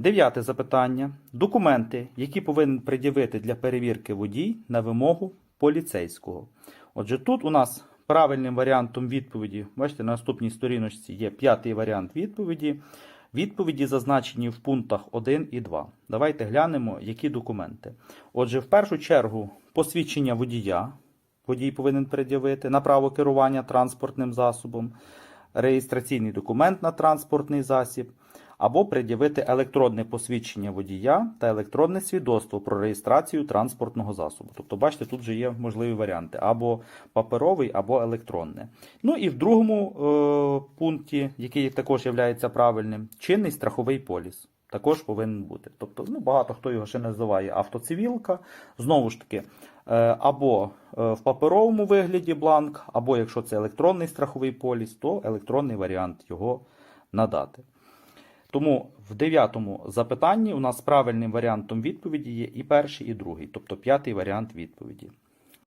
Дев'яте запитання. Документи, які повинен пред'явити для перевірки водій на вимогу поліцейського. Отже, тут у нас правильним варіантом відповіді, бачите, на наступній сторіночці є п'ятий варіант відповіді. Відповіді зазначені в пунктах 1 і 2. Давайте глянемо, які документи. Отже, в першу чергу, посвідчення водія. Водій повинен пред'явити на право керування транспортним засобом, реєстраційний документ на транспортний засіб, або пред'явити електронне посвідчення водія та електронне свідоцтво про реєстрацію транспортного засобу. Тобто, бачите, тут вже є можливі варіанти: або паперовий, або електронне. Ну і в другому е, пункті, який також є правильним, чинний страховий поліс. Також повинен бути. Тобто, ну, багато хто його ще називає автоцивілка. Знову ж таки, е, або е, в паперовому вигляді бланк, або якщо це електронний страховий поліс, то електронний варіант його надати. Тому в дев'ятому запитанні у нас правильним варіантом відповіді є і перший, і другий, тобто п'ятий варіант відповіді.